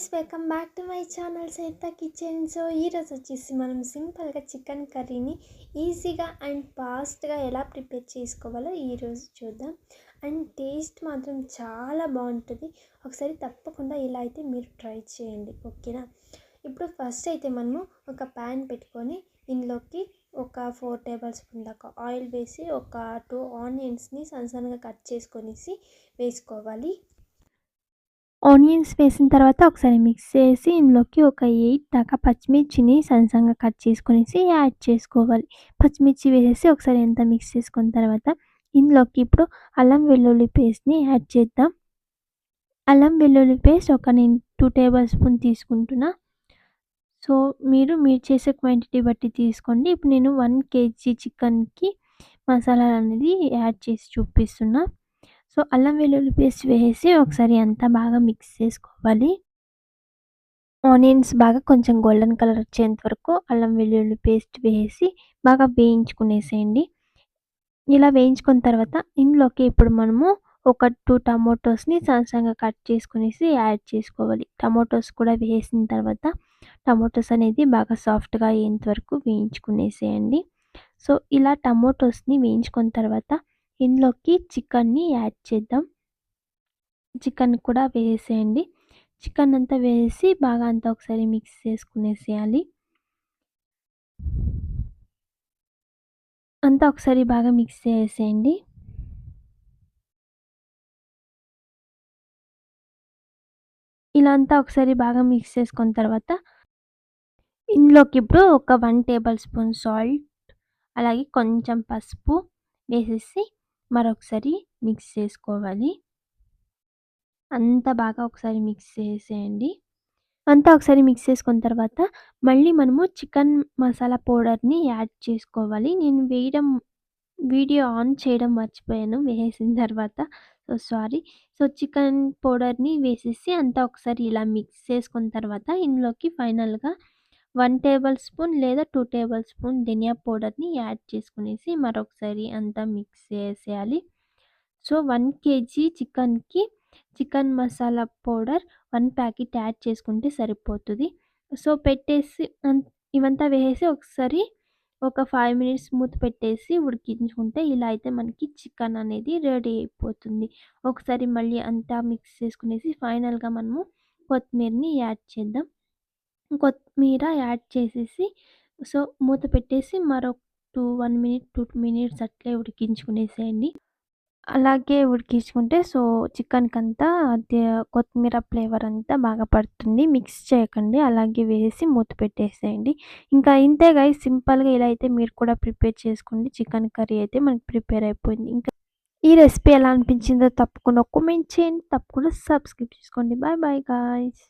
Guys welcome back to my channel సైత kitchen so ఈరోజు వచ్చేసి మనం సింపుల్గా చికెన్ కర్రీని ఈజీగా అండ్ ఫాస్ట్గా ఎలా ప్రిపేర్ చేసుకోవాలో ఈరోజు చూద్దాం. అండ్ టేస్ట్ మాత్రం చాలా బాగుంటుంది. ఒకసారి తప్పకుండా ఇలా అయితే మీరు ట్రై చేయండి ఓకేనా? ఇప్పుడు ఫస్ట్ అయితే మనము ఒక ప్యాన్ పెట్టుకొని ఇందులోకి ఒక ఫోర్ టేబుల్ స్పూన్ దాకా ఆయిల్ వేసి ఒక టూ ఆనియన్స్ని సన్సన్గా కట్ చేసుకొనేసి వేసుకోవాలి. ఆనియన్స్ వేసిన తర్వాత ఒకసారి మిక్స్ చేసి ఇందులోకి ఒక ఎయిట్ దాకా పచ్చిమిర్చిని సన్సంగా కట్ చేసుకునేసి యాడ్ చేసుకోవాలి. పచ్చిమిర్చి వేసేసి ఒకసారి ఎంత మిక్స్ చేసుకున్న తర్వాత ఇందులోకి ఇప్పుడు అల్లం వెల్లుల్లి పేస్ట్ని యాడ్ చేద్దాం. అల్లం వెల్లుల్లి పేస్ట్ ఒక నేను టూ టేబుల్ స్పూన్ తీసుకుంటున్నా. సో మీరు మీరు చేసే క్వాంటిటీ బట్టి తీసుకోండి. ఇప్పుడు నేను వన్ కేజీ చికెన్కి మసాలాలు అనేది యాడ్ చేసి చూపిస్తున్నా. సో అల్లం వెల్లుల్లి పేస్ట్ వేసి ఒకసారి అంతా బాగా మిక్స్ చేసుకోవాలి. ఆనియన్స్ బాగా కొంచెం గోల్డెన్ కలర్ వచ్చేంత వరకు అల్లం వెల్లుల్లి పేస్ట్ వేసి బాగా వేయించుకునేసేయండి. ఇలా వేయించుకున్న తర్వాత ఇందులోకి ఇప్పుడు మనము ఒక టూ టమాటోస్ని సన్నసంగా కట్ చేసుకునేసి యాడ్ చేసుకోవాలి. టమాటోస్ కూడా వేసిన తర్వాత టమాటోస్ అనేది బాగా సాఫ్ట్గా అయ్యేంత వరకు వేయించుకునేసేయండి. సో ఇలా టమాటోస్ని వేయించుకున్న తర్వాత ఇందులోకి చికెన్ని యాడ్ చేద్దాం. చికెన్ కూడా వేసేయండి. చికెన్ అంతా వేసి బాగా అంతా ఒకసారి మిక్స్ చేసుకునేసేయాలి. అంతా ఒకసారి బాగా మిక్స్ చేసేయండి. ఇలా అంతా ఒకసారి బాగా మిక్స్ చేసుకున్న తర్వాత ఇందులోకి ఇప్పుడు ఒక వన్ టేబుల్ స్పూన్ సాల్ట్ అలాగే కొంచెం పసుపు వేసేసి మరొకసారి మిక్స్ చేసుకోవాలి. అంతా బాగా ఒకసారి మిక్స్ చేసేయండి. అంతా ఒకసారి మిక్స్ చేసుకున్న తర్వాత మళ్ళీ మనము చికెన్ మసాలా పౌడర్ని యాడ్ చేసుకోవాలి. నేను వేయడం వీడియో ఆన్ చేయడం మర్చిపోయాను వేసిన తర్వాత. So sorry. సో చికెన్ పౌడర్ని వేసేసి అంతా ఒకసారి ఇలా మిక్స్ చేసుకున్న తర్వాత ఇందులోకి ఫైనల్గా వన్ టేబుల్ స్పూన్ లేదా టూ టేబుల్ స్పూన్ ధనియా పౌడర్ని యాడ్ చేసుకునేసి మరొకసారి అంతా మిక్స్ చేసేయాలి. సో వన్ కేజీ చికెన్కి chicken masala powder one packet add చేసుకుంటే సరిపోతుంది. సో పెట్టేసి ఇవంతా వేసేసి ఒకసారి ఒక ఫైవ్ మినిట్స్ మూత పెట్టేసి ఉడికించుకుంటే ఇలా అయితే మనకి చికెన్ అనేది రెడీ అయిపోతుంది. ఒకసారి మళ్ళీ అంతా మిక్స్ చేసుకునేసి ఫైనల్గా మనము కొత్తిమీరని యాడ్ చేద్దాం. కొత్తిమీర యాడ్ చేసేసి సో మూత పెట్టేసి మరొక two one minute two minutes అట్లే ఉడికించుకునేసేయండి. అలాగే ఉడికించుకుంటే సో చికెన్కి అంతా కొత్తిమీర ఫ్లేవర్ అంతా బాగా పడుతుంది. మిక్స్ చేయకండి. అలాగే వేసి మూత పెట్టేసేయండి. ఇంకా ఇంతే గాయ సింపుల్గా ఇలా అయితే మీరు కూడా ప్రిపేర్ చేసుకోండి. చికెన్ కర్రీ అయితే మనకి ప్రిపేర్ అయిపోయింది. ఇంకా ఈ రెసిపీ ఎలా అనిపించిందో తప్పకుండా కామెంట్ చేయండి. తప్పకుండా సబ్స్క్రైబ్ చేసుకోండి. Bye bye guys